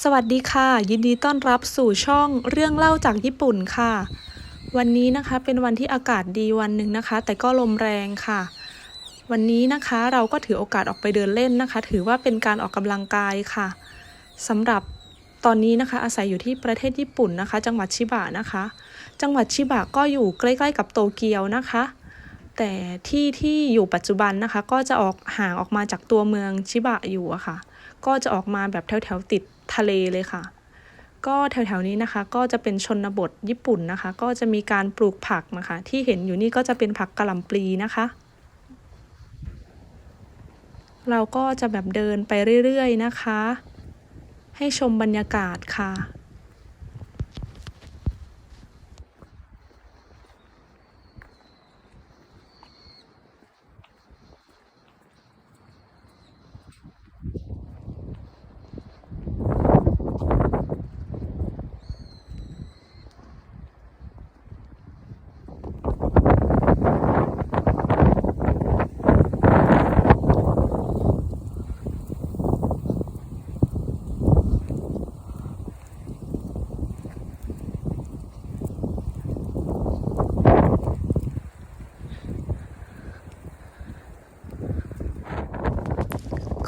สวัสดีค่ะ ยินดีต้อนรับสู่ช่องเรื่องเล่าจากญี่ปุ่นค่ะ วันนี้นะคะเป็นวันที่อากาศดีวันหนึ่งนะคะ แต่ก็ลมแรงค่ะ วันนี้นะคะเราก็ถือโอกาสออกไปเดินเล่นนะคะ ถือว่าเป็นการออกกำลังกายค่ะสำหรับตอนนี้นะคะอาศัยอยู่ที่ประเทศญี่ปุ่นนะคะ จังหวัดชิบะนะคะ จังหวัดชิบะก็อยู่ใกล้ ๆ กับโตเกียวนะคะ แต่ที่ที่อยู่ปัจจุบันนะคะ ก็จะออกห่างออกมาจากตัวเมืองชิบะอยู่อะค่ะ ก็จะออกมาแบบแถวๆติดทะเลเลยค่ะ ก็แถวๆนี้นะคะ ก็จะเป็นชนบทญี่ปุ่นนะคะ ก็จะมีการปลูกผักนะคะ ที่เห็นอยู่นี่ก็จะเป็นผักกะหล่ำปลีนะคะเราก็จะแบบเดินไปเรื่อย ๆ นะคะ ให้ชมบรรยากาศค่ะ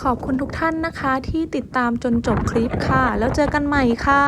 ขอบคุณทุกท่านนะคะ ที่ติดตามจนจบคลิปค่ะ แล้วเจอกันใหม่ค่ะ